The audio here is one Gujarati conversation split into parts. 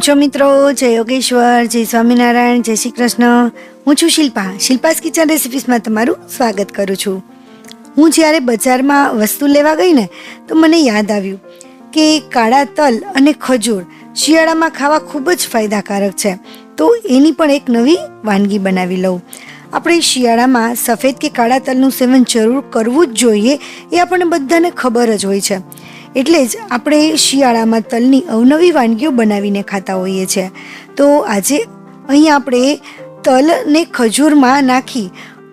છો મિત્રો, જય યોગેશ્વર, જય સ્વામિનારાયણ, જય શ્રી કૃષ્ણ હું છું શિલ્પા. શિલ્પાસ કિચન રેસિપીસમાં તમારું સ્વાગત કરું છું. હું જ્યારે બજારમાં વસ્તુ લેવા ગઈ ને, તો મને યાદ આવ્યું કે કાળા તલ અને ખજૂર શિયાળામાં ખાવા ખૂબ જ ફાયદાકારક છે. તો એની પણ એક નવી વાનગી બનાવી લઉં. આપણે શિયાળામાં સફેદ કે કાળા તલનું સેવન જરૂર કરવું જ જોઈએ એ આપણને બધાને ખબર જ હોય છે. એટલે જ આપણે શિયાળામાં તલની અવનવી વાનગીઓ બનાવીને ખાતા હોઈએ છીએ તો આજે અહીં આપણે તલને ખજૂરમાં નાખી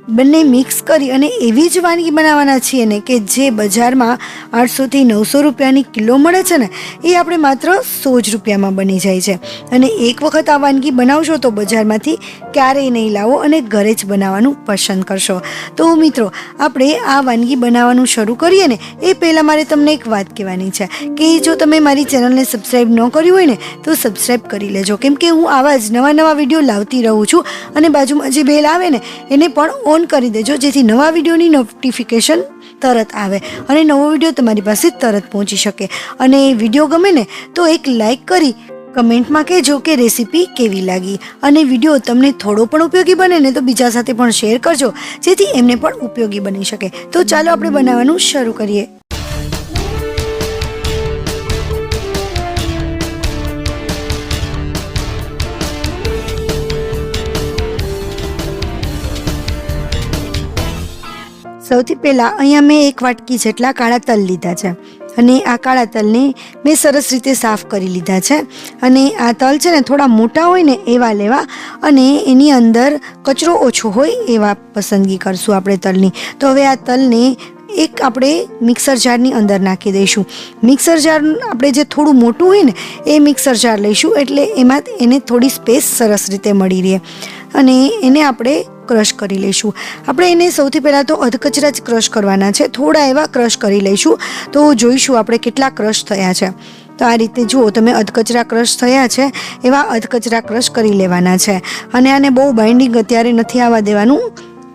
બંને મિક્સ કરી અને એવી જ વાનગી બનાવવાના છીએ ને કે જે બજારમાં આઠસોથી નવસો રૂપિયાની કિલો મળે છે ને, એ આપણે માત્ર સો જ રૂપિયામાં બની જાય છે. અને એક વખત આ વાનગી બનાવશો તો બજારમાંથી ક્યારેય નહીં લાવો અને ઘરે જ બનાવવાનું પસંદ કરશો. તો મિત્રો, આપણે આ વાનગી બનાવવાનું શરૂ કરીએ ને, એ પહેલાં મારે તમને એક વાત કહેવાની છે કે જો તમે મારી ચેનલને સબસ્ક્રાઈબ ન કર્યું હોય ને, તો સબસ્ક્રાઈબ કરી લેજો. કેમ કે હું આવા જ નવા નવા વીડિયો લાવતી રહું છું અને બાજુમાં જે બેલ આવે ને, એને પણ ઓન કરી દેજો, જેથી નવા વિડીયોની નોટિફિકેશન તરત આવે અને નવો વીડિયો તમારી પાસે તરત પહોંચી શકે. અને વીડિયો ગમે ને, તો એક લાઈક કરી કમેન્ટમાં કહેજો કે રેસીપી કેવી લાગી. અને વીડિયો તમને થોડો પણ ઉપયોગી બને ને, તો બીજા સાથે પણ શેર કરજો, જેથી એમને પણ ઉપયોગી બની શકે. તો ચાલો આપણે બનાવવાનું શરૂ કરીએ. સૌથી પહેલાં અહીંયા મેં એક વાટકી જેટલા કાળા તલ લીધા છે. અને આ કાળા તલને મેં સરસ રીતે સાફ કરી લીધા છે. અને આ તલ છે ને થોડા મોટા હોય ને એવા લેવા અને એની અંદર કચરો ઓછો હોય એવા પસંદગી કરશું આપણે તલની. તો હવે આ તલને એક આપણે મિક્સર જારની અંદર નાખી દઈશું. મિક્સર જાર આપણે જે થોડું મોટું હોય ને એ મિક્સર જાર લઈશું એટલે એમાં એને થોડી સ્પેસ સરસ રીતે મળી રહે. અને એને આપણે ક્રશ કરી લઈશું. આપણે એને સૌથી પહેલાં તો અધકચરા જ ક્રશ કરવાના છે. થોડા એવા ક્રશ કરી લઈશું. તો જોઈશું આપણે કેટલા ક્રશ થયા છે. તો આ રીતે જુઓ, તમે અધકચરા ક્રશ થયા છે, એવા અધકચરા ક્રશ કરી લેવાના છે. અને આને બહુ બાઇન્ડિંગ અત્યારે નથી આવવા દેવાનું,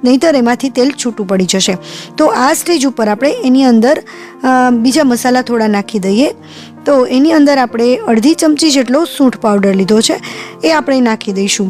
નહીંતર એમાંથી તેલ છૂટું પડી જશે. તો આ સ્ટેજ ઉપર આપણે એની અંદર બીજા મસાલા થોડા નાખી દઈએ. તો એની અંદર આપણે અડધી ચમચી જેટલો સૂંઠ પાવડર લીધો છે. એ આપણે નાખી દઈશું.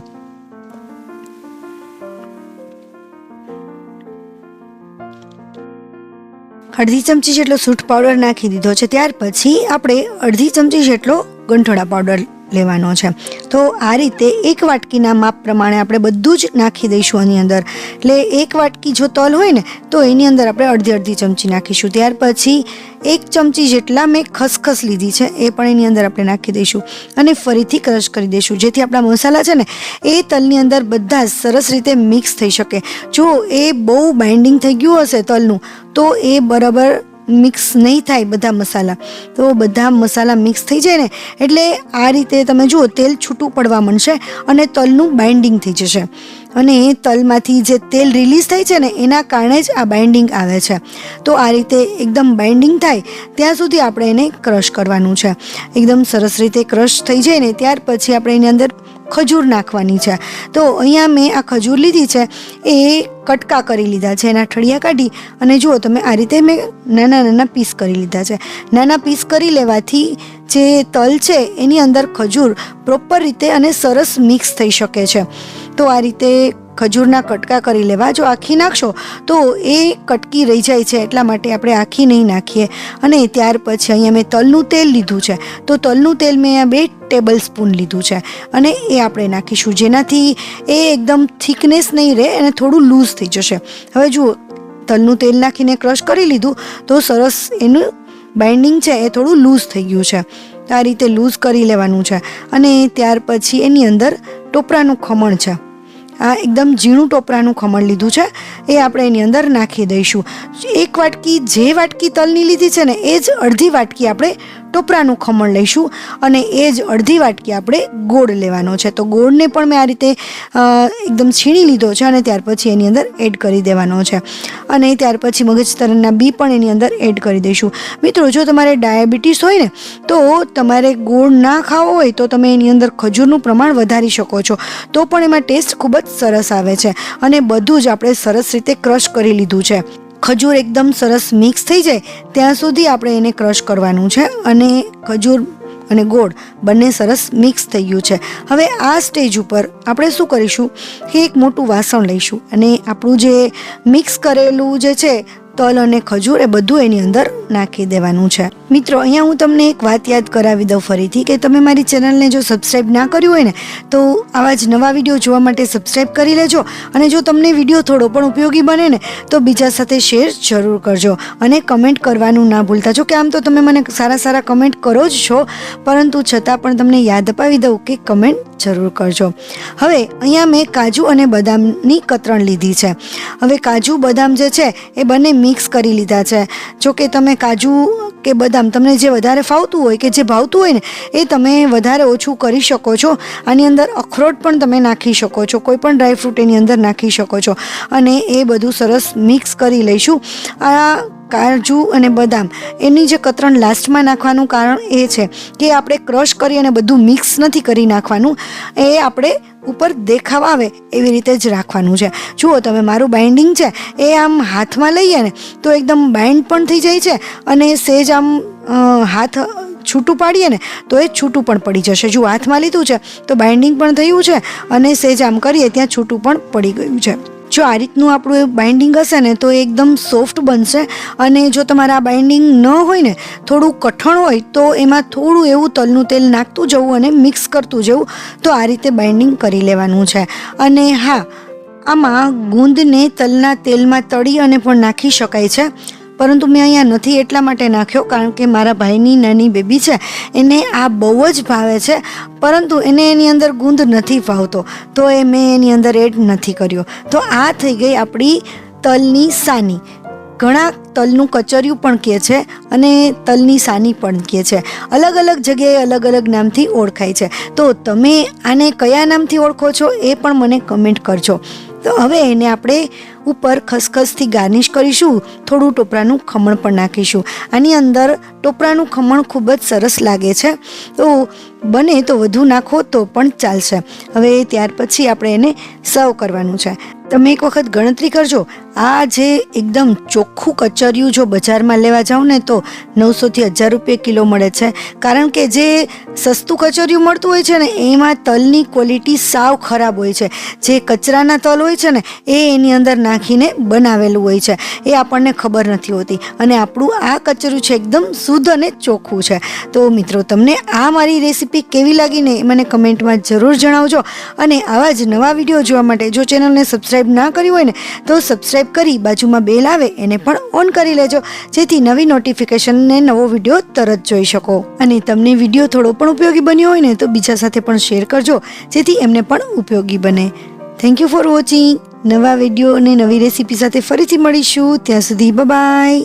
અડધી ચમચી જેટલો સૂંઠ પાવડર નાખી દીધો છે. ત્યાર પછી આપણે અડધી ચમચી જેટલો ગંઠોડા પાવડર લેવાનો છે. તો આ રીતે એક વાટકીના માપ પ્રમાણે આપણે બધું જ નાખી દઈશું આની અંદર. એટલે એક વાટકી જો તલ હોય ને, તો એની અંદર આપણે અડધી અડધી ચમચી નાખીશું. ત્યાર પછી એક ચમચી જેટલા મેં ખસખસ લીધી છે, એ પણ એની અંદર આપણે નાખી દઈશું. અને ફરીથી ક્રશ કરી દઈશું. જેથી આપણા મસાલા છે ને, એ તલની અંદર બધા સરસ રીતે મિક્સ થઈ શકે. જો એ બહુ બાઇન્ડિંગ થઈ ગયું હશે તલનું, તો એ બરાબર મિક્સ નહીં થાય બધા મસાલા. તો બધા મસાલા મિક્સ થઈ જાય ને, એટલે આ રીતે તમે જુઓ, તેલ છૂટું પડવા માંડશે અને તલનું બાઇન્ડિંગ થઈ જશે. અને એ તલમાંથી જે તેલ રિલીઝ થાય છે ને, એના કારણે જ આ બાઇન્ડિંગ આવે છે. તો આ રીતે એકદમ બાઇન્ડિંગ થાય, ત્યાં સુધી આપણે એને ક્રશ કરવાનું છે. એકદમ સરસ રીતે ક્રશ થઈ જાય ને, ત્યાર પછી આપણે એની અંદર ખજૂર નાખવાની છે. તો અહીંયા મેં આ ખજૂર લીધી છે, એ કટકા કરી લીધા છે, એના ઠળિયા કાઢી અને જુઓ તમે, આ રીતે મેં નાના નાના પીસ કરી લીધા છે. નાના પીસ કરી લેવાથી જે તલ છે, એની અંદર ખજૂર પ્રોપર રીતે અને સરસ મિક્સ થઈ શકે છે. તો આ રીતે ખજૂરના કટકા કરી લેવા. જો આખી નાખશો તો એ કટકી રહી જાય છે, એટલા માટે આપણે આખી નહીં નાખીએ. અને ત્યાર પછી અહીંયા મેં તલનું તેલ લીધું છે. તો તલનું તેલ મેં અહીંયા બે ટેબલ સ્પૂન લીધું છે. અને એ આપણે નાખીશું. જેનાથી એ એકદમ થિકનેસ નહીં રહે અને થોડું લૂઝ થઈ જશે. હવે જુઓ, તલનું તેલ નાખીને ક્રશ કરી લીધું તો સરસ એનું બાઇન્ડિંગ છે એ થોડું લૂઝ થઈ ગયું છે. આ રીતે લૂઝ કરી લેવાનું છે. અને ત્યાર પછી એની અંદર ટોપરાનું ખમણ છે. આ એકદમ ઝીણું ટોપરાનું ખમણ લીધું છે. એ આપણે એની અંદર નાખી દઈશું. એક વાટકી જે વાટકી તલની લીધી છે ને, એ જ અડધી વાટકી આપણે ટોપરાનું ખમણ લઈશું અને એ જ અડધી વાટકી આપણે ગોળ લેવાનો છે. તો ગોળને પણ મેં આ રીતે એકદમ છીણી લીધો છે અને ત્યાર પછી એની અંદર એડ કરી દેવાનો છે. અને ત્યાર પછી મગજતરણના બી પણ એની અંદર એડ કરી દઈશું. મિત્રો, જો તમારે ડાયાબિટીસ હોય ને, તો તમારે ગોળ ના ખાવો હોય, તો તમે એની અંદર ખજૂરનું પ્રમાણ વધારી શકો છો. તો પણ એમાં ટેસ્ટ ખૂબ જ સરસ આવે છે અને બધું જ આપણે સરસ રીતે ક્રશ કરી લીધું છે. ખજૂર એકદમ સરસ મિક્સ થઈ જાય, ત્યાં સુધી આપણે એને ક્રશ કરવાનું છે અને ખજૂર અને ગોળ બંને સરસ મિક્સ થઈ ગયું છે. હવે આ સ્ટેજ ઉપર આપણે શું કરીશું? કે એક મોટું વાસણ લઈશું અને આપણું જે મિક્સ કરેલું જે છે, તલ અને ખજૂર એ બધું એની અંદર નાખી દેવાનું છે. મિત્રો, અહીંયા હું તમને એક વાત યાદ કરાવી દઉં ફરીથી કે તમે મારી ચેનલને જો સબસ્ક્રાઈબ ના કર્યું હોય ને, તો આવા જ નવા વીડિયો જોવા માટે સબસ્ક્રાઈબ કરી લેજો અને જો તમને વીડિયો થોડો પણ ઉપયોગી બને ને, તો બીજા સાથે શેર જરૂર કરજો અને કમેન્ટ કરવાનું ના ભૂલતા. જો કે આમ તો તમે મને સારા સારા કમેન્ટ કરો જ છો, પરંતુ છતાં પણ તમને યાદ અપાવી દઉં કે કમેન્ટ જરૂર કરજો. હવે, અહીંયા મેં કાજુ અને બદામની કતરણ લીધી છે. હવે કાજુ, બદામ જે છે, એ બંને મિક્સ કરી લીધા છે. જો કે તમે કાજુ કે બદામ તમને જે વધારે ફાવતું હોય કે જે ભાવતું હોય ને, એ તમે વધારે ઓછું કરી શકો છો. આની અંદર અખરોટ પણ તમે નાખી શકો છો. કોઈ પણ ડ્રાયફ્રૂટ એની અંદર નાખી શકો છો. અને એ બધું સરસ મિક્સ કરી લઈશું. આ કાજુ અને બદામ, એની જે કતરણ લાસ્ટમાં નાખવાનું કારણ એ છે કે આપણે ક્રશ કરી અને બધું મિક્સ નથી કરી નાખવાનું. એ આપણે ઉપર દેખાવ આવે એવી રીતે જ રાખવાનું છે. જુઓ, તમે મારું બાઇન્ડિંગ છે, એ આમ હાથમાં લઈએ ને, તો એકદમ બાઇન્ડ પણ થઈ જાય છે અને સેજ આમ હાથ છૂટું પાડીએ ને, તો એ છૂટું પણ પડી જશે. જો હાથમાં લીધું છે, તો બાઇન્ડિંગ પણ થયું છે અને સેજ આમ કરીએ, ત્યાં છૂટું પણ પડી ગયું છે. જો આ રીતનું આપણું બાઇન્ડિંગ હશે ને, તો એકદમ સોફ્ટ બનશે. અને જો તમારે આ બાઇન્ડિંગ ન હોય ને, થોડું કઠણ હોય, તો એમાં થોડું એવું તલનું તેલ નાખતું જવું અને મિક્સ કરતું જવું, તો આ રીતે બાઇન્ડિંગ કરી લેવાનું છે. અને હા, આમાં ગુંદને તલના તેલમાં તળી અને પણ નાખી શકાય છે. પરંતુ મેં અહીંયા નથી એટલા માટે નાખ્યો, કારણ કે મારા ભાઈની નાની બેબી છે, એને આ બહુ જ ભાવે છે, પરંતુ એને એની અંદર ગુંદ નથી ભાવતો તો એ મેં એની અંદર એડ નથી કર્યો. તો આ થઈ ગઈ આપણી તલની સાની. ઘણા તલનું કચરિયું પણ કહે છે અને તલની સાની પણ કહે છે. અલગ અલગ જગ્યાએ અલગ અલગ નામથી ઓળખાય છે. તો તમે આને કયા નામથી ઓળખો છો એ પણ મને કમેન્ટ કરજો. તો હવે એને આપણે ઉપર ખસખસથી ગાર્નિશ કરીશું, થોડું ટોપરાનું ખમણ પણ નાખીશું. આની અંદર ટોપરાનું ખમણ ખૂબ જ સરસ લાગે છે. તો બને તો વધુ નાખો તો પણ ચાલશે. હવે ત્યાર પછી આપણે એને સર્વ કરવાનું છે. તમે એક વખત ગણતરી કરજો. આ જે એકદમ ચોખ્ખું કચરિયું જો બજારમાં લેવા જાઓ ને તો નવસોથી હજાર રૂપિયા કિલો મળે છે. કારણ કે જે સસ્તું કચરિયું મળતું હોય છે ને, એમાં તલની ક્વોલિટી સાવ ખરાબ હોય છે. જે કચરાના તલ હોય છે ને, એ એની અંદર નાખીને બનાવેલું હોય છે. એ આપણને ખબર નથી હોતી. અને આપણું આ કચરું છે એકદમ શુદ્ધ અને ચોખ્ખું છે. તો મિત્રો, તમને આ મારી રેસીપી કેવી લાગીને મને કમેન્ટમાં જરૂર જણાવજો. અને આવા જ નવા વીડિયો જોવા માટે જો ચેનલને સબસ્ક્રાઈબ ના કરી હોય ને, તો સબસ્ક્રાઈબ કરી બાજુમાં બેલ આવે એને પણ ઓન કરી લેજો, જેથી નવી નોટિફિકેશનને નવો વીડિયો તરત જોઈ શકો. અને તમને વીડિયો થોડો પણ ઉપયોગી બન્યો હોય ને, તો બીજા સાથે પણ શેર કરજો, જેથી એમને પણ ઉપયોગી બને. થેન્ક યુ ફોર વોચિંગ નવા વીડિયો અને નવી રેસીપી સાથે ફરીથી મળીશું. ત્યાં સુધી બાય